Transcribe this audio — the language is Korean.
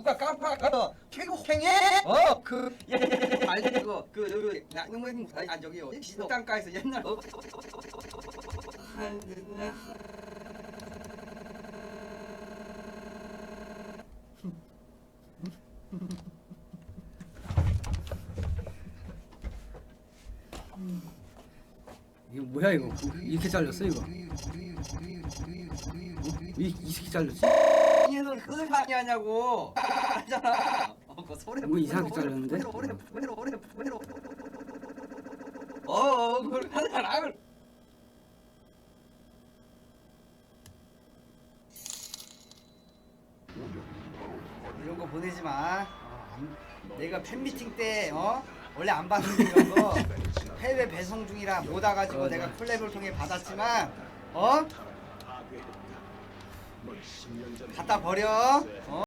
누가 깜빡하다 최고행해? 어, 그, 예, 예, 알지, 그거, 그, 그, 양릉문, 아, 저기요, 시장가에서 옛날, 어, 이거 뭐야 이거? 이렇게 잘렸어 이거? 이, 이 새끼 잘렸지? 그걸 많이 하냐고. 알잖아. 어, 그 소리. 뭐 이상하게 잘렸는데? 오래, 오래, 오래, 오래, 오래. 어, 어, 그걸 하잖아. 이런 거 보내지 마. 어, 안- 내가 팬미팅 때 어? 원래 안 받는데 이런 거 해외 배송 중이라 못 와가지고 내가 콜랩을 통해 받았지만 어? 갖다 버려. 어?